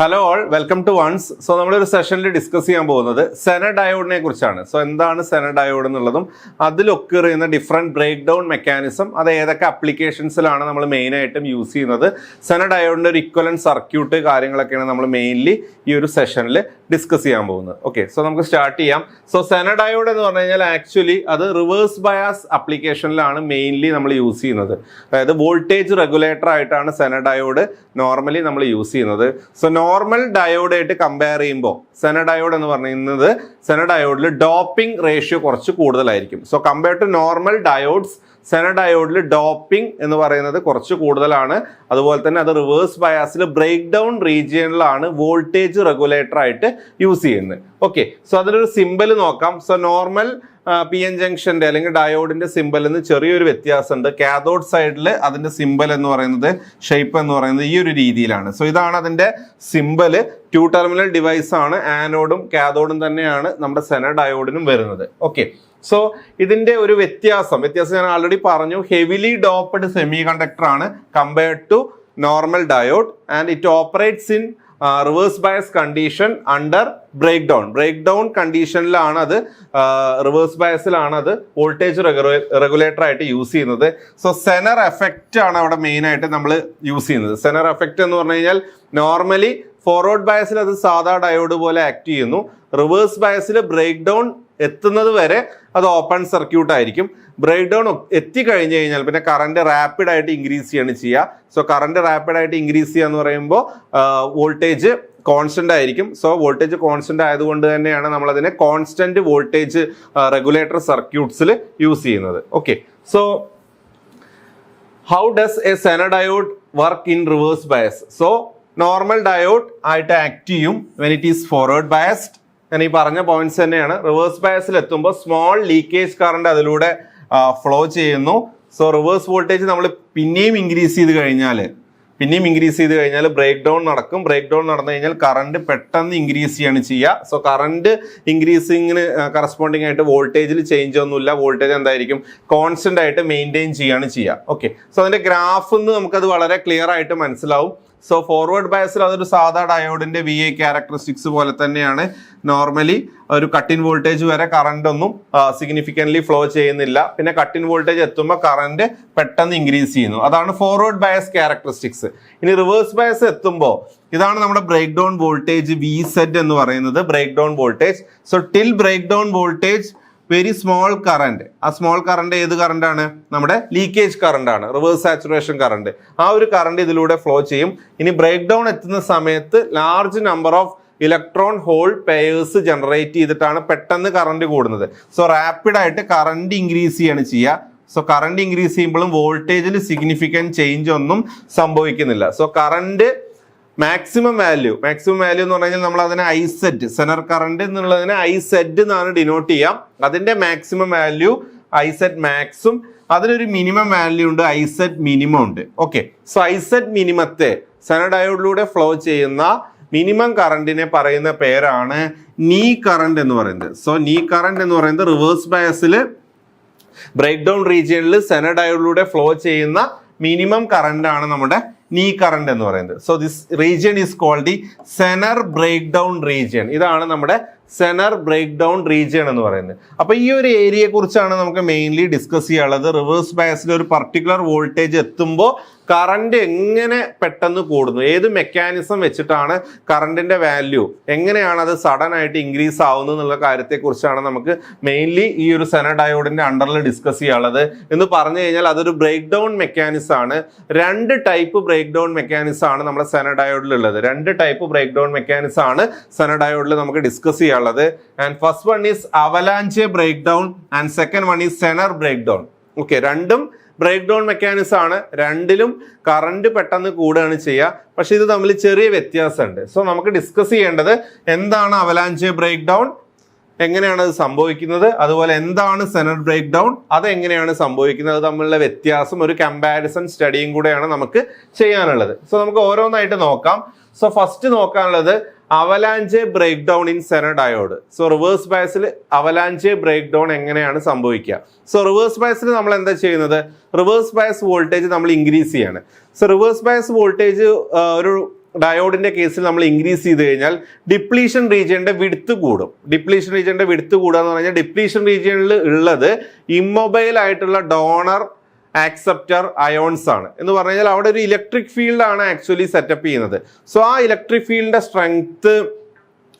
Hello all welcome to ones so നമ്മളൊരു സെഷനിൽ discuss ചെയ്യാൻ പോകുന്നത് സെന ഡയോഡിനെ കുറിച്ചാണ്. സോ എന്താണ് സെന ഡയോഡ് എന്നുള്ളതും അതിലൊക്കെ ചെയ്യുന്ന ഡിഫറെന്റ് ബ്രേക്ക് ഡൗൺ മെക്കാനിസം അത് ഏതൊക്കെ അപ്ലിക്കേഷൻസിലാണ് നമ്മൾ മെയിനായിട്ടും യൂസ് ചെയ്യുന്നത്. സെന ഡയോഡിന്റെ ഒരു ഇക്വലൻ സർക്യൂട്ട് കാര്യങ്ങളൊക്കെയാണ് നമ്മൾ മെയിൻലി ഈ ഒരു സെഷനിൽ ഡിസ്കസ് ചെയ്യാൻ പോകുന്നത്. ഓക്കെ സോ നമുക്ക് സ്റ്റാർട്ട് ചെയ്യാം. സോ സെന ഡയോഡ് എന്ന് പറഞ്ഞു കഴിഞ്ഞാൽ ആക്ച്വലി അത് റിവേഴ്സ് ബയാസ് അപ്ലിക്കേഷനിലാണ് മെയിൻലി നമ്മൾ യൂസ് ചെയ്യുന്നത്. അതായത് വോൾട്ടേജ് റെഗുലേറ്റർ ആയിട്ടാണ് സെന ഡയോഡ് നോർമലി നമ്മൾ യൂസ് ചെയ്യുന്നത്. സോ നോർമൽ ഡയോഡായിട്ട് കമ്പയർ ചെയ്യുമ്പോൾ സെനഡയോഡ് എന്ന് പറയുന്നത് സെനഡയോഡിൽ ഡോപ്പിംഗ് റേഷ്യോ കുറച്ച് കൂടുതലായിരിക്കും. So compare to normal diodes സെനഡയോഡിൽ doping എന്ന് പറയുന്നത് കുറച്ച് കൂടുതലാണ്. അതുപോലെ തന്നെ അത് റിവേഴ്സ് ബയാസിൽ ബ്രേക്ക് ഡൗൺ റീജിയനിലാണ് വോൾട്ടേജ് റെഗുലേറ്റർ ആയിട്ട് യൂസ് ചെയ്യുന്നത്. ഓക്കെ സോ അതിലൊരു സിമ്പിൾ നോക്കാം. സോ നോർമൽ പി എൻ ജംഗ്ഷന്റെ അല്ലെങ്കിൽ ഡയോഡിന്റെ സിമ്പൽ എന്ന് ചെറിയൊരു വ്യത്യാസമുണ്ട്. കാഥോഡ് സൈഡിൽ അതിന്റെ സിമ്പൽ എന്ന് പറയുന്നത് ഷേപ്പ് എന്ന് പറയുന്നത് ഈ ഒരു രീതിയിലാണ്. സോ ഇതാണ് അതിന്റെ സിമ്പൽ ടു ടെർമിനൽ ഡിവൈസ് ആണ്. ആനോഡും കാഥോഡും തന്നെയാണ് നമ്മുടെ സെന ഡയോഡിനും വരുന്നത്. ഓക്കെ സോ ഇതിന്റെ ഒരു വ്യത്യാസം വ്യത്യാസം ഞാൻ ആൾറെഡി പറഞ്ഞു. ഹെവിലി ഡോപ്പഡ് സെമി കണ്ടക്ടർ ആണ് compared to normal diode and it operates in reverse bias condition under breakdown breakdown കണ്ടീഷനിലാണ് അത് റിവേഴ്സ് ബയസിലാണ് അത് വോൾട്ടേജ് റെഗുലേറ്റർ ആയിട്ട് യൂസ് ചെയ്യുന്നത്. സോ സെനർ എഫക്റ്റ് ആണ് അവിടെ മെയിൻ ആയിട്ട് നമ്മൾ യൂസ് ചെയ്യുന്നത്. സെനർ എഫക്റ്റ് എന്ന് പറഞ്ഞു കഴിഞ്ഞാൽ നോർമലി ഫോർവേഡ് ബയസിൽ അത് സാധാ ഡയോഡ് പോലെ ആക്ട് ചെയ്യുന്നു. റിവേഴ്സ് ബയസിൽ ബ്രേക്ക് ഡൗൺ എത്തുന്നത് വരെ അത് ഓപ്പൺ സർക്യൂട്ട് ആയിരിക്കും. ബ്രേക്ക് ഡൗൺ എത്തിക്കഴിഞ്ഞ് കഴിഞ്ഞാൽ പിന്നെ കറണ്ട് റാപ്പിഡായിട്ട് ഇൻക്രീസ് ചെയ്യാണ് ചെയ്യുക. സോ കറണ്ട് റാപ്പിഡായിട്ട് ഇൻക്രീസ് ചെയ്യുക എന്ന് പറയുമ്പോൾ വോൾട്ടേജ് കോൺസ്റ്റന്റ് ആയിരിക്കും. സോ വോൾട്ടേജ് കോൺസ്റ്റന്റ് ആയതുകൊണ്ട് തന്നെയാണ് നമ്മൾ അതിനെ കോൺസ്റ്റന്റ് വോൾട്ടേജ് റെഗുലേറ്റർ സർക്യൂട്ട്സിൽ യൂസ് ചെയ്യുന്നത്. Okay so how does a zener diode work in reverse bias so normal diode ആയിട്ട് ആക്ട് ചെയ്യും when it is forward biased ഞാൻ ഈ പറഞ്ഞ പോയിന്റ്സ് തന്നെയാണ്. റിവേഴ്സ് ബയസിൽ എത്തുമ്പോൾ സ്മോൾ ലീക്കേജ് കറണ്ട് അതിലൂടെ ഫ്ലോ ചെയ്യുന്നു. സോ റിവേഴ്സ് വോൾട്ടേജ് നമ്മൾ പിന്നെയും ഇൻക്രീസ് ചെയ്ത് കഴിഞ്ഞാൽ പിന്നെയും ഇൻക്രീസ് ചെയ്ത് കഴിഞ്ഞാൽ ബ്രേക്ക് ഡൗൺ നടക്കും. ബ്രേക്ക് ഡൗൺ നടന്നു കഴിഞ്ഞാൽ കറണ്ട് പെട്ടെന്ന് ഇൻക്രീസ് ചെയ്യാണ് ചെയ്യുക. സോ കറണ്ട് ഇൻക്രീസിങ്ങിന് കറസ്പോണ്ടിങ് ആയിട്ട് വോൾട്ടേജിൽ ചേഞ്ച് ഒന്നുമില്ല. വോൾട്ടേജ് എന്തായിരിക്കും? കോൺസ്റ്റന്റ് ആയിട്ട് മെയിന്റെയിൻ ചെയ്യുകയാണ് ചെയ്യുക. ഓക്കെ സോ അതിന്റെ ഗ്രാഫ് നിന്ന് നമുക്കത് വളരെ ക്ലിയർ ആയിട്ട് മനസ്സിലാവും. സോ ഫോർവേഡ് ബയസിൽ അതൊരു സാധാ ഡയോഡിന്റെ വി ഐ ക്യാരക്ടറിസ്റ്റിക്സ് പോലെ തന്നെയാണ്. നോർമലി ഒരു കട്ടിൻ വോൾട്ടേജ് വരെ കറണ്ട് ഒന്നും സിഗ്നിഫിക്കന്റ്ലി ഫ്ലോ ചെയ്യുന്നില്ല. പിന്നെ കട്ടിൻ വോൾട്ടേജ് എത്തുമ്പോൾ കറണ്ട് പെട്ടെന്ന് ഇൻക്രീസ് ചെയ്യുന്നു. അതാണ് ഫോർവേഡ് ബയസ് ക്യാരക്ടറിസ്റ്റിക്സ് ഇനി റിവേഴ്സ് ബയസ് എത്തുമ്പോൾ ഇതാണ് നമ്മുടെ break down voltage V set എന്ന് പറയുന്നത്. Breakdown voltage so till breakdown voltage very small current ആ സ്മോൾ കറണ്ട് ഏത് കറണ്ട് ആണ്? നമ്മുടെ ലീക്കേജ് കറണ്ട് ആണ്. റിവേഴ്സ് സാച്ചുറേഷൻ കറണ്ട് ആ ഒരു കറണ്ട് ഇതിലൂടെ ഫ്ലോ ചെയ്യും. ഇനി ബ്രേക്ക് ഡൗൺ എത്തുന്ന സമയത്ത് large number of electron hole pairs generate ചെയ്തിട്ടാണ് പെട്ടെന്ന് കറണ്ട് കൂടുന്നത്. സോ റാപ്പിഡ് ആയിട്ട് കറണ്ട് ഇൻക്രീസ് ചെയ്യാണ് ചെയ്യുക. സോ കറണ്ട് ഇൻക്രീസ് ചെയ്യുമ്പോഴും വോൾട്ടേജിൽ സിഗ്നിഫിക്കന്റ് ചേഞ്ച് ഒന്നും സംഭവിക്കുന്നില്ല. So current maximum value maximum value എന്ന് പറഞ്ഞാൽ നമ്മൾ അതിനെ ഐ സെറ്റ് സെനർ കറണ്ട് എന്നുള്ളതിനെ ഐ സെറ്റ് എന്നാണ് ഡിനോട്ട് ചെയ്യാം. അതിന്റെ മാക്സിമം വാല്യൂ ഐ സെറ്റ് മാക്സും അതിനൊരു മിനിമം വാല്യൂ ഉണ്ട് ഐ സെറ്റ് മിനിമം ഉണ്ട്. ഓക്കെ സോ ഐ സെറ്റ് മിനിമത്തെ സെനഡയോഡിലൂടെ ഫ്ലോ ചെയ്യുന്ന മിനിമം കറണ്ടിനെ പറയുന്ന പേരാണ് നീ കറണ്ട് എന്ന് പറയുന്നത്. സോ നീ കറണ്ട് എന്ന് പറയുന്നത് റിവേഴ്സ് ബയസിൽ ബ്രേക്ക് ഡൗൺ റീജിയനിൽ സെനഡയോഡിലൂടെ ഫ്ലോ ചെയ്യുന്ന മിനിമം കറണ്ട് ആണ് നമ്മുടെ നീ കറണ്ട് എന്ന് പറയുന്നത്. So this region is called the zener breakdown region ഇതാണ് നമ്മുടെ സെനർ ബ്രേക്ക് ഡൗൺ റീജിയൺ എന്ന് പറയുന്നത്. അപ്പൊ ഈ ഒരു ഏരിയയെ കുറിച്ചാണ് നമുക്ക് മെയിൻലി ഡിസ്കസ് ചെയ്യാനുള്ളത്. റിവേഴ്സ് ബയസിൽ ഒരു പർട്ടിക്കുലർ വോൾട്ടേജ് എത്തുമ്പോൾ കറണ്ട് എങ്ങനെ പെട്ടെന്ന് കൂടുന്നു? ഏത് മെക്കാനിസം വെച്ചിട്ടാണ് കറണ്ടിന്റെ വാല്യൂ എങ്ങനെയാണ് അത് സഡൻ ആയിട്ട് ഇൻക്രീസ് ആവുന്നത് എന്നുള്ള കാര്യത്തെക്കുറിച്ചാണ് നമുക്ക് മെയിൻലി ഈ ഒരു സെന ഡയോഡിന്റെ അണ്ടറിൽ ഡിസ്കസ് ചെയ്യാനുള്ളത്. എന്ന് പറഞ്ഞു കഴിഞ്ഞാൽ അതൊരു ബ്രേക്ക് ഡൗൺ മെക്കാനിസം ആണ്. രണ്ട് ടൈപ്പ് ബ്രേക്ക് ഡൗൺ മെക്കാനിസം ആണ് നമ്മുടെ സെന ഡയോഡിൽ ഉള്ളത്. രണ്ട് ടൈപ്പ് ബ്രേക്ക് ഡൗൺ മെക്കാനിസം ആണ് സെന ഡയോഡിൽ നമുക്ക് ഡിസ്കസ് ചെയ്യാനുള്ളത് and first one is avalanche breakdown and second one is zener breakdown okay രണ്ടും ബ്രേക്ക് ഡൗൺ മെക്കാനിസം ആണ്. രണ്ടിലും കറണ്ട് പെട്ടെന്ന് കൂടുകയാണ് ചെയ്യുക. പക്ഷെ ഇത് തമ്മിൽ ചെറിയ വ്യത്യാസമുണ്ട്. സോ നമുക്ക് ഡിസ്കസ് ചെയ്യേണ്ടത് എന്താണ് അവലാഞ്ച് ബ്രേക്ക് ഡൗൺ എങ്ങനെയാണ് അത് സംഭവിക്കുന്നത്? അതുപോലെ എന്താണ് സെനർ ബ്രേക്ക് ഡൗൺ അത് എങ്ങനെയാണ് സംഭവിക്കുന്നത് തമ്മിലുള്ള വ്യത്യാസം ഒരു കമ്പാരിസൺ സ്റ്റഡിയും കൂടെയാണ് നമുക്ക് ചെയ്യാനുള്ളത്. സോ നമുക്ക് ഓരോന്നായിട്ട് നോക്കാം. So first നോക്കാനുള്ളത് avalanche breakdown in zener diode so reverse ബയസിൽ avalanche break down എങ്ങനെയാണ് സംഭവിക്കുക? സോ റിവേഴ്സ് ബയസിൽ നമ്മൾ എന്താ ചെയ്യുന്നത്? റിവേഴ്സ് ബയസ് വോൾട്ടേജ് നമ്മൾ ഇൻക്രീസ് ചെയ്യാണ്. സോ റിവേഴ്സ് ബയസ് വോൾട്ടേജ് ഒരു ഡയോഡിന്റെ കേസിൽ നമ്മൾ ഇൻക്രീസ് ചെയ്ത് കഴിഞ്ഞാൽ ഡിപ്ലീഷൻ റീജിയന്റെ വിടുത്ത് കൂടും. ഡിപ്ലീഷൻ റീജിയന്റെ വിടുത്ത് കൂടുക എന്ന് പറഞ്ഞാൽ ഡിപ്ലീഷൻ റീജിയനിൽ ഉള്ളത് ഇമ്മൊബൈൽ ആയിട്ടുള്ള ഡോണർ ആക്സെപ്റ്റർ അയോൺസ് ആണ്. എന്ന് പറഞ്ഞാൽ അവിടെ ഒരു ഇലക്ട്രിക് ഫീൽഡ് ആണ് ആക്ച്വലി സെറ്റപ്പ് ചെയ്യുന്നത്. സോ ആ ഇലക്ട്രിക് ഫീൽഡിന്റെ സ്ട്രെങ്ത്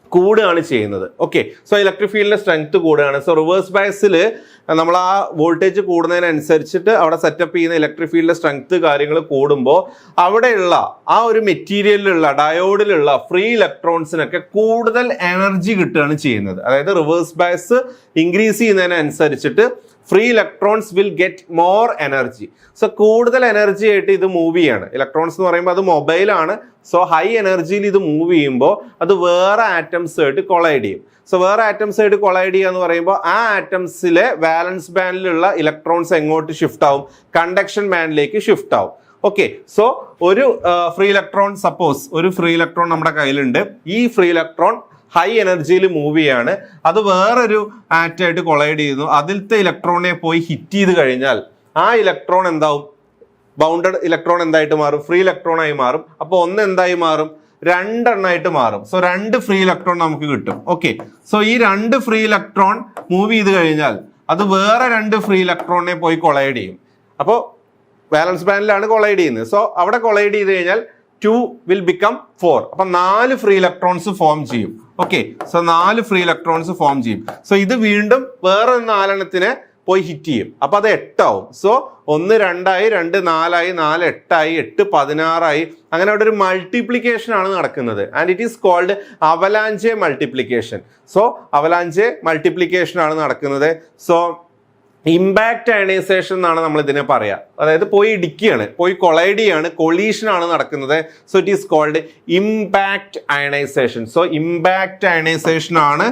കൂടുകയാണ് ചെയ്യുന്നത്. ഓക്കെ സോ ഇലക്ട്രിക് ഫീൽഡിന്റെ സ്ട്രെങ്ത് കൂടുകയാണ്. സോ റിവേഴ്സ് ബയസിൽ നമ്മൾ ആ വോൾട്ടേജ് കൂടുന്നതിനനുസരിച്ചിട്ട് അവിടെ സെറ്റപ്പ് ചെയ്യുന്ന ഇലക്ട്രിക് ഫീൽഡ് സ്ട്രെങ്ത് കാര്യങ്ങൾ കൂടുമ്പോൾ അവിടെയുള്ള ആ ഒരു മെറ്റീരിയലിലുള്ള ഡയോഡിലുള്ള ഫ്രീ ഇലക്ട്രോൺസിനൊക്കെ കൂടുതൽ എനർജി കിട്ടുകയാണ് ചെയ്യുന്നത്. അതായത് reverse bias increase ചെയ്യുന്നതിനനുസരിച്ചിട്ട് free electrons will get more energy so കൂടുതൽ എനർജി ആയിട്ട് ഇത് മൂവ് ചെയ്യാണ്. ഇലക്ട്രോൺസ് എന്ന് പറയുമ്പോൾ അത് മൊബൈലാണ് സോ ഹൈ എനർജിയിൽ ഇത് മൂവ് ചെയ്യുമ്പോൾ അത് വേറെ ആറ്റംസ് ആയിട്ട് കൊളൈഡ് ചെയ്യും. സോ വേറെ ആറ്റംസ് ആയിട്ട് കൊളൈഡ് ചെയ്യുക എന്ന് പറയുമ്പോൾ ആ ആറ്റംസിലെ വാലൻസ് ബാൻഡിലുള്ള ഇലക്ട്രോൺസ് എങ്ങോട്ട് ഷിഫ്റ്റ് ആവും? കണ്ടക്ഷൻ ബാൻഡിലേക്ക് ഷിഫ്റ്റ് ആവും. ഓക്കെ സോ ഒരു ഫ്രീ ഇലക്ട്രോൺ സപ്പോസ് ഒരു ഫ്രീ ഇലക്ട്രോൺ നമ്മുടെ കയ്യിലുണ്ട്. ഈ ഫ്രീ ഇലക്ട്രോൺ ഹൈ എനർജിയിൽ മൂവ് ചെയ്യാണ്. അത് വേറൊരു ആറ്റായിട്ട് കൊളൈഡ് ചെയ്യുന്നു. അതിലത്തെ ഇലക്ട്രോണിനെ പോയി ഹിറ്റ് ചെയ്ത് കഴിഞ്ഞാൽ ആ ഇലക്ട്രോൺ എന്താവും? ബൗണ്ടഡ് ഇലക്ട്രോൺ എന്തായിട്ട് മാറും? ഫ്രീ ഇലക്ട്രോൺ ആയി മാറും. അപ്പോൾ ഒന്ന് എന്തായി മാറും? രണ്ടെണ്ണമായിട്ട് മാറും. സോ രണ്ട് ഫ്രീ ഇലക്ട്രോൺ നമുക്ക് കിട്ടും. ഓക്കെ സോ ഈ രണ്ട് ഫ്രീ ഇലക്ട്രോൺ മൂവ് ചെയ്ത് കഴിഞ്ഞാൽ അത് വേറെ രണ്ട് ഫ്രീ ഇലക്ട്രോണിനെ പോയി കൊളൈഡ് ചെയ്യും. അപ്പോൾ ബാലൻസ് ബാൻഡിലാണ് കൊളൈഡ് ചെയ്യുന്നത്. സോ അവിടെ കൊളൈഡ് ചെയ്ത് കഴിഞ്ഞാൽ ടു വിൽ ബിക്കം ഫോർ അപ്പൊ നാല് ഫ്രീ ഇലക്ട്രോൺസ് ഫോം ചെയ്യും. ഓക്കെ സോ നാല് ഫ്രീ ഇലക്ട്രോൺസ് ഫോം ചെയ്യും. സോ ഇത് വീണ്ടും വേറെ നാലെണ്ണത്തിനെ പോയി ഹിറ്റ് ചെയ്യും. അപ്പൊ അത് എട്ടാവും. സോ ഒന്ന് രണ്ടായി രണ്ട് നാലായി നാല് എട്ടായി എട്ട് പതിനാറായി. അങ്ങനെ അവിടെ ഒരു മൾട്ടിപ്ലിക്കേഷൻ ആണ് നടക്കുന്നത്. And it is called avalanche multiplication so avalanche multiplication ആണ് നടക്കുന്നത്. സോ ഇമ്പാക്റ്റ് അയണൈസേഷൻ എന്നാണ് നമ്മൾ ഇതിനെ പറയാ. അതായത് പോയി ഇടിക്കുകയാണ് പോയി കൊളൈഡ് ചെയ്യാണ് കൊളീഷൻ ആണ് നടക്കുന്നത്. So it is called impact ionization so impact ionization ആണ്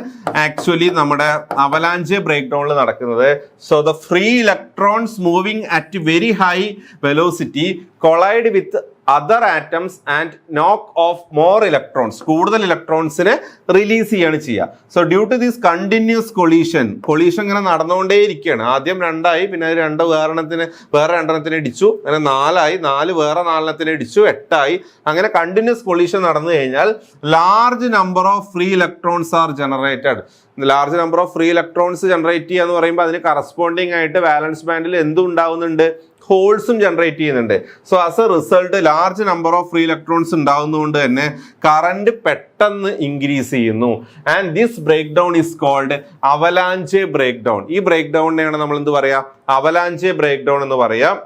ആക്ച്വലി നമ്മുടെ അവലാഞ്ച് ബ്രേക്ക് ഡൗണിൽ നടക്കുന്നത്. So the free electrons moving at very high velocity collide with other atoms and knock off more electrons കൂടുതൽ ഇലക്ട്രോൺസിനെ release ചെയ്യാണ് ചെയ്യുക. So due to these continuous collision collision ഇങ്ങനെ നടന്നുകൊണ്ടേയിരിക്കുകയാണ്. ആദ്യം രണ്ടായി പിന്നെ അത് രണ്ട് വേറെണ്ണത്തിന് വേറെ രണ്ടെണ്ണത്തിന് ഇടിച്ചു. അങ്ങനെ നാലായി നാല് വേറെ നാലെണ്ണത്തിന് ഇടിച്ചു എട്ടായി. അങ്ങനെ കണ്ടിന്യൂസ് കൊളീഷൻ നടന്നു കഴിഞ്ഞാൽ large number of free electrons are generated large number of free electrons generate ചെയ്യുക എന്ന് പറയുമ്പോൾ അതിന് കറസ്പോണ്ടിങ് ആയിട്ട് ബാലൻസ് ബാൻഡിൽ എന്തും ഉണ്ടാവുന്നുണ്ട് ഹോൾസും ജനറേറ്റ് ചെയ്യുന്നുണ്ട്. So as a result large number of free electrons ഉണ്ടാകുന്നതുകൊണ്ട് തന്നെ കറണ്ട് പെട്ടെന്ന് ഇൻക്രീസ് ചെയ്യുന്നു. And this break down is called avalanche break down ഈ ബ്രേക്ക് ഡൗണിനെയാണ് നമ്മൾ എന്ത് പറയാ? അവലാഞ്ചെ ബ്രേക്ക് ഡൗൺ എന്ന് പറയാം.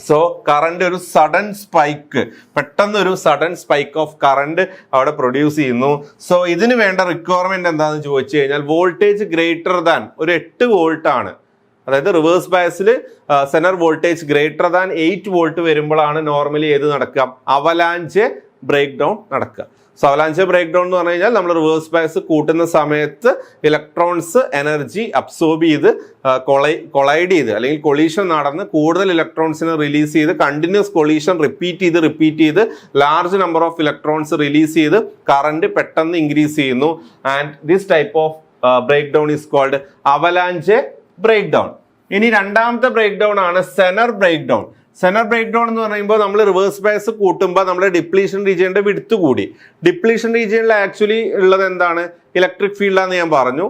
സോ കറണ്ട് ഒരു സഡൻ സ്പൈക്ക് പെട്ടെന്ന് ഒരു സഡൻ സ്പൈക്ക് ഓഫ് കറണ്ട് അവിടെ പ്രൊഡ്യൂസ് ചെയ്യുന്നു. സോ ഇതിന് വേണ്ട റിക്വയർമെന്റ് എന്താണെന്ന് ചോദിച്ചു കഴിഞ്ഞാൽ വോൾട്ടേജ് ഗ്രേറ്റർ ദാൻ ഒരു എട്ട് വോൾട്ട് ആണ്. അതായത് reverse ബയസിൽ Zener voltage greater than eight volt വരുമ്പോഴാണ് നോർമലി ഏത് നടക്കുക? അവലാഞ്ച് ബ്രേക്ക് ഡൗൺ നടക്കുക. സോ അവലാഞ്ച് ബ്രേക്ക് ഡൗൺ എന്ന് പറഞ്ഞു കഴിഞ്ഞാൽ നമ്മൾ റിവേഴ്സ് ബയസ് കൂട്ടുന്ന സമയത്ത് ഇലക്ട്രോൺസ് എനർജി അബ്സോർബ് ചെയ്ത് കൊളൈ കൊളൈഡ് ചെയ്ത് അല്ലെങ്കിൽ കൊളീഷൻ നടന്ന് കൂടുതൽ ഇലക്ട്രോൺസിനെ റിലീസ് ചെയ്ത് കണ്ടിന്യൂസ് കൊളീഷൻ റിപ്പീറ്റ് ചെയ്ത് റിപ്പീറ്റ് ചെയ്ത് large number of electrons release ചെയ്ത് കറണ്ട് പെട്ടെന്ന് ഇൻക്രീസ് ചെയ്യുന്നു. And this type of break down is called avalanche break down ഇനി രണ്ടാമത്തെ ബ്രേക്ക് ഡൗൺ ആണ് Zener break down Zener break down എന്ന് പറയുമ്പോൾ നമ്മൾ റിവേഴ്സ് ബയസ് കൂട്ടുമ്പോൾ നമ്മൾ ഡിപ്ലീഷൻ റീജിയന്റെ വിടുത്ത് കൂടി ഡിപ്ലീഷൻ റീജിയനിൽ ആക്ച്വലി ഉള്ളത് എന്താണ്? ഇലക്ട്രിക് ഫീൽഡാന്ന് ഞാൻ പറഞ്ഞു.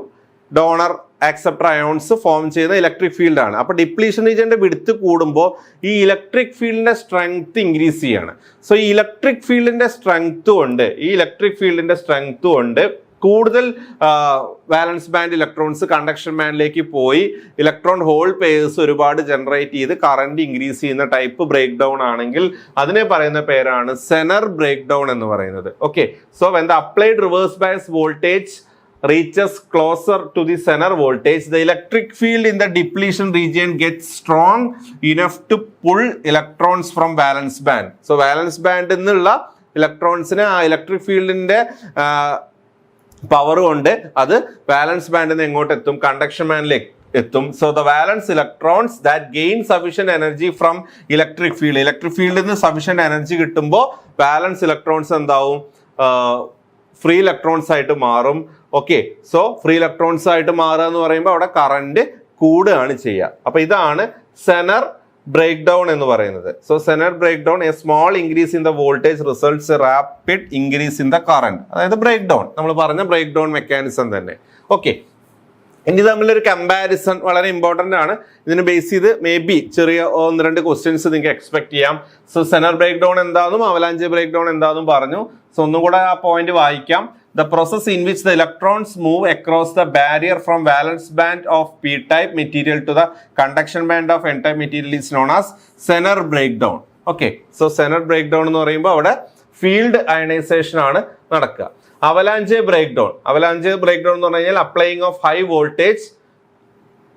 ഡോണർ ആക്സെപ്റ്റർ അയോൺസ് ഫോം ചെയ്യുന്ന ഇലക്ട്രിക് ഫീൽഡാണ് അപ്പോൾ ഡിപ്ലീഷൻ റീജിയന്റെ വിടുത്ത് കൂടുമ്പോൾ ഈ ഇലക്ട്രിക് ഫീൽഡിന്റെ സ്ട്രെങ്ത് ഇൻക്രീസ് ചെയ്യാണ്. സോ ഈ ഇലക്ട്രിക് ഫീൽഡിന്റെ സ്ട്രെങ്ത്തും ഉണ്ട് ഈ ഇലക്ട്രിക് ഫീൽഡിന്റെ സ്ട്രെങ്ത്തും കൊണ്ട് കൂടുതൽ വാലൻസ് ബാൻഡ് ഇലക്ട്രോൺസ് കണ്ടക്ഷൻ ബാൻഡിലേക്ക് പോയി. ഇലക്ട്രോൺ ഹോൾ പേഴ്സ് ഒരുപാട് ജനറേറ്റ് ചെയ്ത് കറണ്ട് ഇൻക്രീസ് ചെയ്യുന്ന ടൈപ്പ് ബ്രേക്ക് ഡൗൺ ആണെങ്കിൽ അതിനെ പറയുന്ന പേരാണ് സെനർ ബ്രേക്ക് ഡൗൺ എന്ന് പറയുന്നത്. Okay so when the applied reverse bias voltage reaches closer to the center voltage, the electric field in the depletion region gets strong enough to pull electrons from valence band. So valence band എന്നുള്ള ഇലക്ട്രോൺസിനെ ആ electric ഫീൽഡിന്റെ power കൊണ്ട് അത് balance ബാൻഡിൽ നിന്ന് എങ്ങോട്ട് എത്തും? Conduction ബാൻഡിലേക്ക് എത്തും. So the valence electrons that gain sufficient energy from electric field electric ഫീൽഡിൽ നിന്ന് സഫീഷ്യന്റ് എനർജി കിട്ടുമ്പോൾ ബാലൻസ് ഇലക്ട്രോൺസ് എന്താവും? ഫ്രീ ഇലക്ട്രോൺസ് ആയിട്ട് മാറും. ഓക്കെ സോ ഫ്രീ ഇലക്ട്രോൺസ് ആയിട്ട് മാറുക എന്ന് പറയുമ്പോൾ അവിടെ കറണ്ട് കൂടുകയാണ് ചെയ്യുക. അപ്പോൾ ഇതാണ് സെനർ ബ്രേക്ക് ഡൗൺ എന്ന് പറയുന്നത്. So Zener break down a small increase in the voltage results rapid increase in the current അതായത് ബ്രേക്ക് ഡൗൺ നമ്മൾ പറഞ്ഞ ബ്രേക്ക് ഡൗൺ മെക്കാനിസം തന്നെ. ഓക്കെ ഇനി തമ്മിലൊരു കമ്പാരിസൺ വളരെ ഇമ്പോർട്ടന്റ് ആണ്. ഇതിനെ ബേസ് ചെയ്ത് മേ ബി ചെറിയ ഒന്ന് രണ്ട് ക്വസ്റ്റ്യൻസ് നിങ്ങൾക്ക് എക്സ്പെക്ട് ചെയ്യാം. സോ സെനർ ബ്രേക്ക് ഡൗൺ എന്താണെന്നും അവലാഞ്ച് ബ്രേക്ക് ഡൗൺ എന്താണെന്നും പറഞ്ഞു. സോ ഒന്നും കൂടെ ആ പോയിന്റ് വായിക്കാം. The process in which the electrons move across the barrier from valence band of P type material to the conduction band of N type material is known as Zener break down okay so Zener break down എന്ന് പറയുമ്പോൾ അവിടെ field ionization ആണ് നടക്കുക. Avalanche break down avalanche break down എന്ന് പറഞ്ഞു കഴിഞ്ഞാൽ applying of high voltage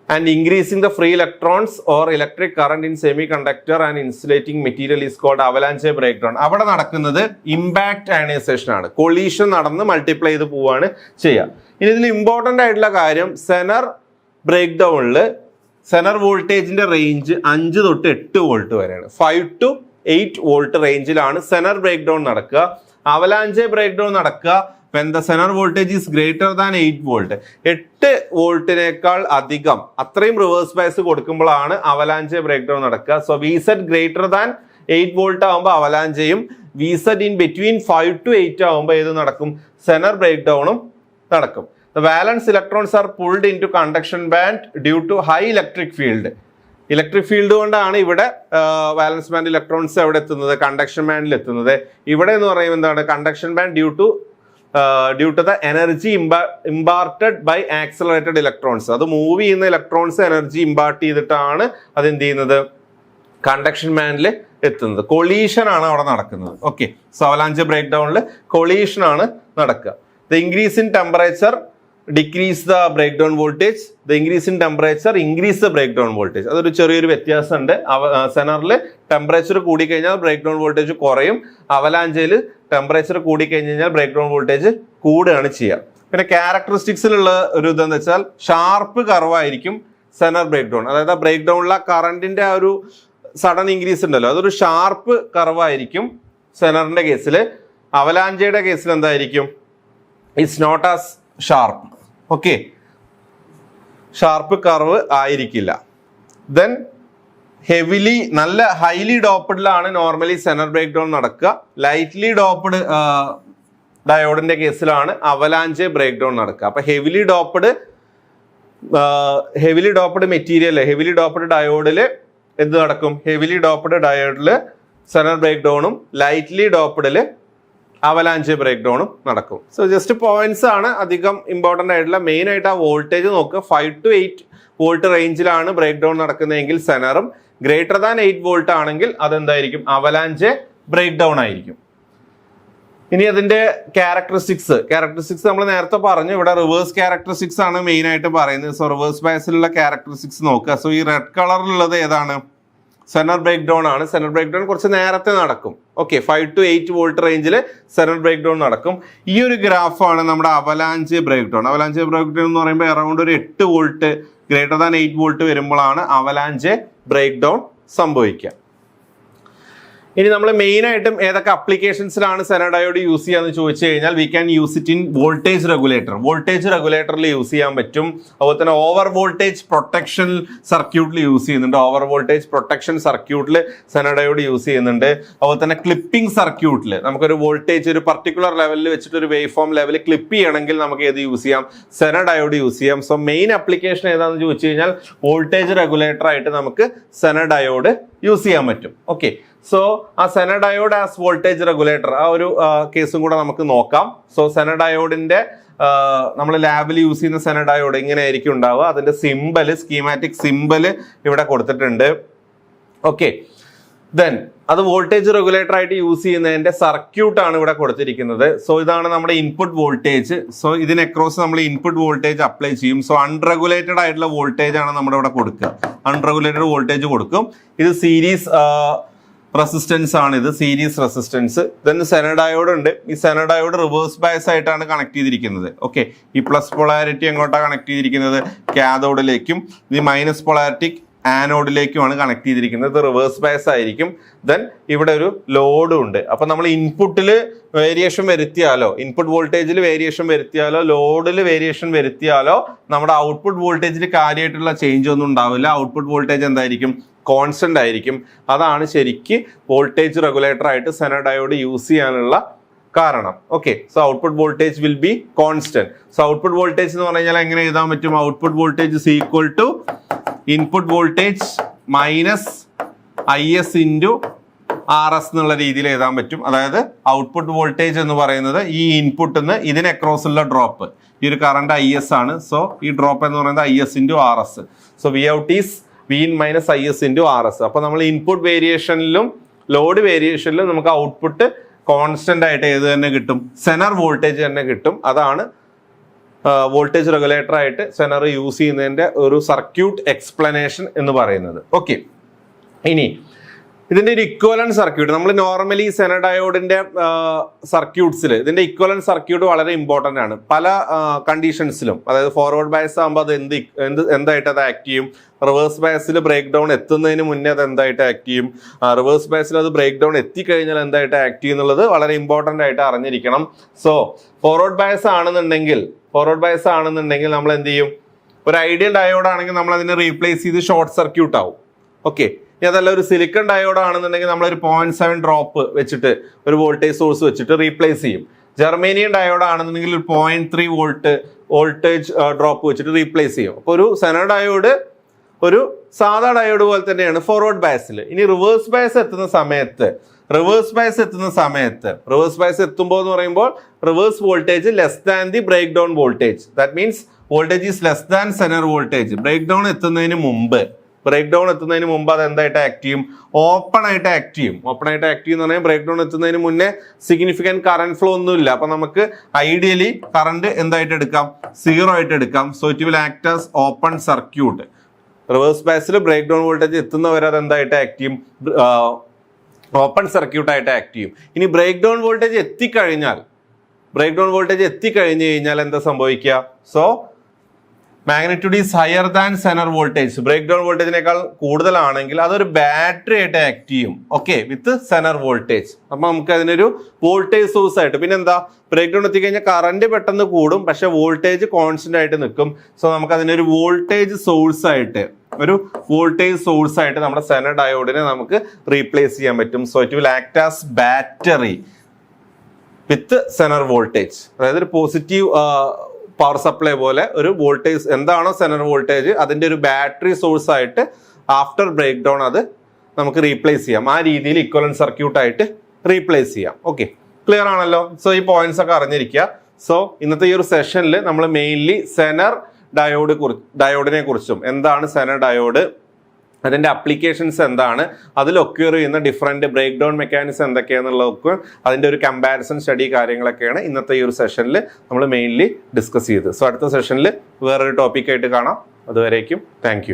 and increasing the free electrons or electric current in semiconductor and insulating material is called avalanche break down അവിടെ നടക്കുന്നത് ഇമ്പാക്ട് അയണൈസേഷൻ ആണ്. Collision നടന്ന് multiply ചെയ്ത് പോവാണ് ചെയ്യുക. ഇനി ഇതിൽ ഇമ്പോർട്ടന്റ് ആയിട്ടുള്ള കാര്യം സെനർ ബ്രേക്ക് ഡൗണിൽ സെനർ വോൾട്ടേജിന്റെ റേഞ്ച് അഞ്ച് തൊട്ട് എട്ട് വോൾട്ട് വരെയാണ്. ഫൈവ് ടു എയ്റ്റ് വോൾട്ട് റേഞ്ചിലാണ് സെനർ ബ്രേക്ക് ഡൗൺ നടക്കുക. അവലാഞ്ച് ബ്രേക്ക് ഡൗൺ നടക്കുക when Zener voltage is greater than eight volt എട്ട് വോൾട്ടിനേക്കാൾ അധികം അത്രയും റിവേഴ്സ് ബയസ് കൊടുക്കുമ്പോഴാണ് അവലാഞ്ച് ബ്രേക്ക് ഡൗൺ നടക്കുക. So V zed greater than eight volt ആകുമ്പോൾ അവലാഞ്ചയും V zed in between five to eight ആകുമ്പോൾ ഏത് നടക്കും. സെനർ ബ്രേക്ക് ഡൗണും നടക്കും. The electrons are pulled into conduction band due to high electric field electric field കൊണ്ടാണ് ഇവിടെ വാലൻസ് band electrons എവിടെ എത്തുന്നത് കണ്ടക്ഷൻ ബാൻഡിൽ എത്തുന്നത്. ഇവിടെ എന്ന് പറയുമ്പോൾ എന്താണ്? Conduction band due to due to the energy imparted by accelerated electrons. അത് മൂവ് ചെയ്യുന്ന ഇലക്ട്രോൺസ് എനർജി ഇമ്പാർട്ട് ചെയ്തിട്ടാണ് അത് എന്ത് ചെയ്യുന്നത്? കണ്ടക്ഷൻ ബാൻഡിൽ എത്തുന്നത്. കൊളീഷൻ ആണ് അവിടെ നടക്കുന്നത്. ഓക്കെ സോ അവലാഞ്ച് ബ്രേക്ക് ഡൗണിൽ കൊളീഷൻ ആണ് നടക്കുക. The increase in temperature decrease the break down voltage the increase in temperature increase the break down voltage അതൊരു ചെറിയൊരു വ്യത്യാസമുണ്ട്. സെനറിൽ ടെമ്പറേച്ചർ കൂടിക്കഴിഞ്ഞാൽ ബ്രേക്ക് ഡൗൺ വോൾട്ടേജ് കുറയും. അവലാഞ്ചയിൽ ടെമ്പറേച്ചർ കൂടിക്കഴിഞ്ഞ് കഴിഞ്ഞാൽ ബ്രേക്ക് ഡൗൺ വോൾട്ടേജ് കൂടുകയാണ് ചെയ്യുക. പിന്നെ ക്യാരക്ടറിസ്റ്റിക്സിലുള്ള ഒരു ഇതെന്ന് വെച്ചാൽ ഷാർപ്പ് കർവായിരിക്കും സെനർ ബ്രേക്ക് ഡൗൺ അതായത് ആ ബ്രേക്ക് ഡൗണിലെ കറണ്ടിന്റെ ആ ഒരു സഡൻ ഇൻക്രീസ് ഉണ്ടല്ലോ. അതൊരു ഷാർപ്പ് കർവായിരിക്കും സെനറിന്റെ കേസിൽ അവലാഞ്ചയുടെ കേസിൽ എന്തായിരിക്കും? It's not as sharp okay sharp curve ആയിരിക്കില്ല. ദെൻ ഹെവിലി നല്ല ഹൈലി ഡോപ്പഡിലാണ് നോർമലി സെനർ ബ്രേക്ക് ഡൗൺ നടക്കുക. ലൈറ്റ്ലി ഡോപ്പഡ് ഡയോഡിന്റെ കേസിലാണ് അവലാഞ്ച് ബ്രേക്ക് ഡൗൺ നടക്കുക. അപ്പൊ heavily doped heavily doped material heavily doped ഡയോഡിൽ എന്ത് നടക്കും? ഹെവിലി ഡോപ്പഡ് ഡയോഡിൽ സെനർ ബ്രേക്ക് ഡൗണും ലൈറ്റ്ലി ഡോപ്പഡിൽ അവലാഞ്ച് ബ്രേക്ക് ഡൗണും നടക്കും. സോ ജസ്റ്റ് പോയിന്റ്സ് ആണ് അധികം ഇമ്പോർട്ടന്റ് ആയിട്ടുള്ള. മെയിൻ ആയിട്ട് ആ വോൾട്ടേജ് നോക്കുക ഫൈവ് ടു എയ്റ്റ് വോൾട്ട് റേഞ്ചിലാണ് ബ്രേക്ക് ഡൗൺ നടക്കുന്നതെങ്കിൽ സെനറും ഗ്രേറ്റർ ദാൻ എയ്റ്റ് വോൾട്ട് ആണെങ്കിൽ അതെന്തായിരിക്കും? അവലാഞ്ച് ബ്രേക്ക് ഡൗൺ ആയിരിക്കും. ഇനി അതിന്റെ ക്യാരക്ടറിസ്റ്റിക്സ് ക്യാരക്ടറിസ്റ്റിക്സ് നമ്മൾ നേരത്തെ പറഞ്ഞു. ഇവിടെ റിവേഴ്സ് ക്യാരക്ടറിസ്റ്റിക്സ് ആണ് മെയിൻ ആയിട്ട് പറയുന്നത്. സോ റിവേഴ്സ് ബയസിലുള്ള ക്യാരക്ടറിസ്റ്റിക്സ് നോക്കുക. സോ ഈ റെഡ് കളറിലുള്ളത് ഏതാണ്? സെനർ ബ്രേക്ക് ഡൗൺ ആണ്. സെനർ ബ്രേക്ക് ഡൗൺ കുറച്ച് നേരത്തെ നടക്കും. Okay five to eight volt റേഞ്ചിൽ സെനർ ബ്രേക്ക് ഡൗൺ നടക്കും. ഈ ഒരു ഗ്രാഫാണ് നമ്മുടെ avalanche break down avalanche break down എന്ന് പറയുമ്പോൾ അറൗണ്ട് ഒരു എട്ട് volt greater than eight volt വരുമ്പോഴാണ് അവലാഞ്ച് ബ്രേക്ക് ഡൗൺ സംഭവിക്കുക. ഇനി നമ്മൾ മെയിൻ ആയിട്ടും ഏതൊക്കെ അപ്ലിക്കേഷൻസിലാണ് സെനഡയോഡ് യൂസ് ചെയ്യാന്ന് ചോദിച്ചു കഴിഞ്ഞാൽ we can use it in voltage regulator voltage റെഗുലേറ്ററിൽ use ചെയ്യാൻ പറ്റും. അതുപോലെ തന്നെ ഓവർ വോൾട്ടേജ് പ്രൊട്ടക്ഷൻ സർക്യൂട്ടിൽ യൂസ് ചെയ്യുന്നുണ്ട്. ഓവർ വോൾട്ടേജ് പ്രൊട്ടക്ഷൻ സർക്യൂട്ടിൽ സെനഡയോഡ് യൂസ് ചെയ്യുന്നുണ്ട്. അതുപോലെ തന്നെ ക്ലിപ്പിംഗ് സർക്യൂട്ടിൽ നമുക്കൊരു വോൾട്ടേജ് ഒരു പർട്ടിക്കുലർ ലെവലിൽ വെച്ചിട്ട് ഒരു വേവ് ഫോം ലെവലിൽ ക്ലിപ്പ് ചെയ്യണമെങ്കിൽ നമുക്ക് ഏത് യൂസ് ചെയ്യാം? സെനഡയോഡ് യൂസ് ചെയ്യാം. സോ മെയിൻ അപ്ലിക്കേഷൻ ഏതാണെന്ന് ചോദിച്ചു കഴിഞ്ഞാൽ വോൾട്ടേജ് റെഗുലേറ്റർ ആയിട്ട് നമുക്ക് സെനഡയോഡ് യൂസ് ചെയ്യാൻ പറ്റും. ഓക്കെ സോ ആ Zener diode as voltage regulator ആ ഒരു കേസും കൂടെ നമുക്ക് നോക്കാം. സോ സെനഡയോഡിന്റെ നമ്മൾ ലാബിൽ യൂസ് ചെയ്യുന്ന സെനഡയോഡ് ഇങ്ങനെ ആയിരിക്കും ഉണ്ടാവുക. അതിന്റെ സിമ്പൽ സ്കീമാറ്റിക് സിമ്പൽ ഇവിടെ കൊടുത്തിട്ടുണ്ട്. ഓക്കെ ദെൻ അത് വോൾട്ടേജ് റെഗുലേറ്റർ ആയിട്ട് യൂസ് ചെയ്യുന്നതിന്റെ സർക്യൂട്ട് ആണ് ഇവിടെ കൊടുത്തിരിക്കുന്നത്. സോ ഇതാണ് നമ്മുടെ ഇൻപുട്ട് വോൾട്ടേജ് സോ ഇതിന് അക്രോസ് നമ്മൾ ഇൻപുട്ട് വോൾട്ടേജ് അപ്ലൈ ചെയ്യും. സോ അൺറെഗുലേറ്റഡ് ആയിട്ടുള്ള വോൾട്ടേജ് ആണ് നമ്മുടെ ഇവിടെ കൊടുക്കുക. അൺറെഗുലേറ്റഡ് വോൾട്ടേജ് കൊടുക്കും. ഇത് സീരീസ് റെസിസ്റ്റൻസ് ആണ് ഇത് സീരീസ് റെസിസ്റ്റൻസ് ദെൻ സെനഡയോഡ് ഉണ്ട്. ഈ സെനഡയോഡ് റിവേഴ്സ് ബയസ് ആയിട്ടാണ് കണക്ട് ചെയ്തിരിക്കുന്നത്. ഓക്കെ ഈ പ്ലസ് പൊളാരിറ്റി എങ്ങോട്ടാണ് കണക്ട് ചെയ്തിരിക്കുന്നത്? കാതോഡിലേക്കും ഈ മൈനസ് പൊളാരിറ്റി ആനോഡിലേക്കുമാണ് കണക്ട് ചെയ്തിരിക്കുന്നത്. ഇത് റിവേഴ്സ് ബയസ് ആയിരിക്കും. ദെൻ ഇവിടെ ഒരു ലോഡും ഉണ്ട്. അപ്പം നമ്മൾ ഇൻപുട്ടിൽ വേരിയേഷൻ വരുത്തിയാലോ ഇൻപുട്ട് വോൾട്ടേജിൽ വേരിയേഷൻ വരുത്തിയാലോ ലോഡിൽ വേരിയേഷൻ വരുത്തിയാലോ നമ്മുടെ ഔട്ട്പുട്ട് വോൾട്ടേജിൽ കാര്യമായിട്ടുള്ള ചേഞ്ച് ഒന്നും ഉണ്ടാവില്ല. ഔട്ട്പുട്ട് വോൾട്ടേജ് എന്തായിരിക്കും? കോൺസ്റ്റന്റ് ആയിരിക്കും. അതാണ് ശരിക്ക് വോൾട്ടേജ് റെഗുലേറ്റർ ആയിട്ട് സെനഡയോഡ് യൂസ് ചെയ്യാനുള്ള കാരണം. Okay so output voltage will be constant so output voltage എന്ന് പറഞ്ഞു കഴിഞ്ഞാൽ എങ്ങനെ എഴുതാൻ പറ്റും? Output voltage equal to input voltage minus I S into R S എന്നുള്ള രീതിയിൽ എഴുതാൻ പറ്റും. അതായത് ഔട്ട്പുട്ട് വോൾട്ടേജ് എന്ന് പറയുന്നത് ഈ ഇൻപുട്ടിൽ നിന്ന് ഇതിന് അക്രോസുള്ള ഡ്രോപ്പ് ഈ ഒരു കറണ്ട് ഐ എസ് ആണ്. സോ ഈ ഡ്രോപ്പ് എന്ന് പറയുന്നത് I S into R S so V out is V in minus I S into R S അപ്പോൾ നമ്മൾ ഇൻപുട്ട് വേരിയേഷനിലും ലോഡ് വേരിയേഷനിലും നമുക്ക് ഔട്ട്പുട്ട് കോൺസ്റ്റന്റ് ആയിട്ട് ഏത് തന്നെ കിട്ടും? സെനർ വോൾട്ടേജ് തന്നെ കിട്ടും. അതാണ് വോൾട്ടേജ് റെഗുലേറ്റർ ആയിട്ട് സെനർ യൂസ് ചെയ്യുന്നതിന്റെ ഒരു സർക്യൂട്ട് എക്സ്പ്ലനേഷൻ എന്ന് പറയുന്നത്. ഓക്കെ ഇനി ഇതിന്റെ ഒരു ഇക്വലൻ സർക്യൂട്ട് നമ്മൾ നോർമലി സെനഡയോഡിന്റെ സർക്യൂട്ട്സിൽ ഇതിന്റെ ഇക്വലൻ സർക്യൂട്ട് വളരെ ഇമ്പോർട്ടന്റ് ആണ്. പല കണ്ടീഷൻസിലും അതായത് ഫോർവേഡ് ബയസ് ആകുമ്പോൾ അത് എന്ത് എന്ത് എന്തായിട്ട് അത് ആക്ട് ചെയ്യും? റിവേഴ്സ് ബയസിൽ ബ്രേക്ക് ഡൗൺ എത്തുന്നതിന് മുന്നേ അത് എന്തായിട്ട് ആക്ട് ചെയ്യും? റിവേഴ്സ് ബയസിൽ അത് ബ്രേക്ക് ഡൗൺ എത്തിക്കഴിഞ്ഞാൽ എന്തായിട്ട് ആക്ട് ചെയ്യും എന്നുള്ളത് വളരെ ഇമ്പോർട്ടന്റ് ആയിട്ട് അറിഞ്ഞിരിക്കണം. സോ ഫോർവേഡ് ബയസ് ആണെന്നുണ്ടെങ്കിൽ ഫോർവേഡ് ബയസ് ആണെന്നുണ്ടെങ്കിൽ നമ്മൾ എന്ത് ചെയ്യും? ഒരു ഐഡിയൽ ഡയോഡ് ആണെങ്കിൽ നമ്മൾ അതിനെ റീപ്ലേസ് ചെയ്ത് ഷോർട്ട് സർക്യൂട്ട് ആവും. ഓക്കെ ഇനി അതല്ല ഒരു സിലിക്കൺ ഡയോഡ് ആണെന്നുണ്ടെങ്കിൽ നമ്മൾ ഒരു പോയിന്റ് സെവൻ ഡ്രോപ്പ് വെച്ചിട്ട് ഒരു വോൾട്ടേജ് സോഴ്സ് വെച്ചിട്ട് റീപ്ലേസ് ചെയ്യും. ജർമേനിയൻ ഡയോഡ് ആണെന്നുണ്ടെങ്കിൽ ഒരു point three volt voltage drop വെച്ചിട്ട് റീപ്ലേസ് ചെയ്യും. അപ്പോൾ ഒരു സെനർ ഡയോഡ് ഒരു സാധാ ഡയോഡ് പോലെ തന്നെയാണ് ഫോർവേഡ് ബയസിൽ ഇനി റിവേഴ്സ് ബയസ് എത്തുന്ന സമയത്ത് റിവേഴ്സ് ബയസ് എത്തുന്ന സമയത്ത്. റിവേഴ്സ് ബയസ് എത്തുമ്പോൾ എന്ന് പറയുമ്പോൾ reverse voltage less than the break down voltage that means voltage is less than Zener voltage break down എത്തുന്നതിന് മുമ്പ്. ബ്രേക്ക് ഡൗൺ എത്തുന്നതിന് മുമ്പ് അത് എന്തായിട്ട് ആക്ട് ചെയ്യും? ഓപ്പൺ ആയിട്ട് ആക്ട് ചെയ്യും. ഓപ്പൺ ആയിട്ട് ആക്ട് ചെയ്യുന്ന പറഞ്ഞാൽ ബ്രേക്ക് ഡൗൺ എത്തുന്നതിന് മുന്നേ സിഗ്നിഫിക്കന്റ് കറണ്ട് ഫ്ലോ ഒന്നുമില്ല അപ്പൊ നമുക്ക് ഐഡിയലി കറണ്ട് എന്തായിട്ട് എടുക്കാം? സീറോ ആയിട്ട് എടുക്കാം. So it will act as open circuit reverse Basil break down voltage എത്തുന്നവരെ അത് എന്തായിട്ട് ആക്ട് ചെയ്യും ഓപ്പൺ സർക്യൂട്ട് ആയിട്ട് ആക്ട് ചെയ്യും. ഇനി ബ്രേക്ക് ഡൗൺ വോൾട്ടേജ് എത്തിക്കഴിഞ്ഞാൽ ബ്രേക്ക് ഡൗൺ വോൾട്ടേജ് എത്തിക്കഴിഞ്ഞ് കഴിഞ്ഞാൽ എന്താ സംഭവിക്കുക? So magnitude is higher than Zener voltage break down വോൾട്ടേജിനേക്കാൾ കൂടുതലാണെങ്കിൽ അതൊരു ബാറ്ററി ആയിട്ട് ആക്ട് ചെയ്യും. ഓക്കെ വിത്ത് സെനർ വോൾട്ടേജ് അപ്പൊ നമുക്ക് അതിനൊരു വോൾട്ടേജ് സോഴ്സ് ആയിട്ട് പിന്നെ എന്താ ബ്രേക്ക് ഡൗൺ എത്തിക്കഴിഞ്ഞാൽ കറണ്ട് പെട്ടെന്ന് കൂടും പക്ഷെ വോൾട്ടേജ് കോൺസ്റ്റന്റ് ആയിട്ട് നിൽക്കും. സോ നമുക്ക് അതിനൊരു വോൾട്ടേജ് സോഴ്സ് ആയിട്ട് ഒരു വോൾട്ടേജ് സോഴ്സ് ആയിട്ട് നമ്മുടെ സെനർ ഡയോഡിനെ നമുക്ക് റീപ്ലേസ് ചെയ്യാൻ പറ്റും. So it will act as battery with Zener voltage അതായത് ഒരു പോസിറ്റീവ് പവർ സപ്ലൈ പോലെ ഒരു വോൾട്ടേജ് എന്താണോ സെനർ വോൾട്ടേജ് അതിന്റെ ഒരു ബാറ്ററി സോഴ്സ് ആയിട്ട് ആഫ്റ്റർ ബ്രേക്ക് ഡൗൺ അത് നമുക്ക് റീപ്ലേസ് ചെയ്യാം. ആ രീതിയിൽ ഇക്വലൻ സർക്യൂട്ട് ആയിട്ട് റീപ്ലേസ് ചെയ്യാം. ഓക്കെ ക്ലിയർ ആണല്ലോ? സോ ഈ പോയിന്റ്സ് ഒക്കെ അറിഞ്ഞിരിക്കുക. സോ ഇന്നത്തെ ഈ ഒരു സെഷനിൽ നമ്മൾ മെയിൻലി സെനർ ഡയോഡ് കുറി ഡയോഡിനെ കുറിച്ചും എന്താണ് സെന ഡയോഡ് അതിന്റെ അപ്ലിക്കേഷൻസ് എന്താണ് അതിൽ ഒക്യൂർ ചെയ്യുന്ന ഡിഫറെന്റ് ബ്രേക്ക് ഡൗൺ മെക്കാനിസം എന്തൊക്കെയാണെന്നുള്ളതൊക്കെ അതിന്റെ ഒരു കമ്പാരിസൺ സ്റ്റഡി കാര്യങ്ങളൊക്കെയാണ് ഇന്നത്തെ ഈ ഒരു സെഷനിൽ നമ്മൾ മെയിൻലി ഡിസ്കസ് ചെയ്തത്. സോ അടുത്ത സെഷനിൽ വേറൊരു ടോപ്പിക്കായിട്ട് കാണാം. അതുവരേക്കും താങ്ക്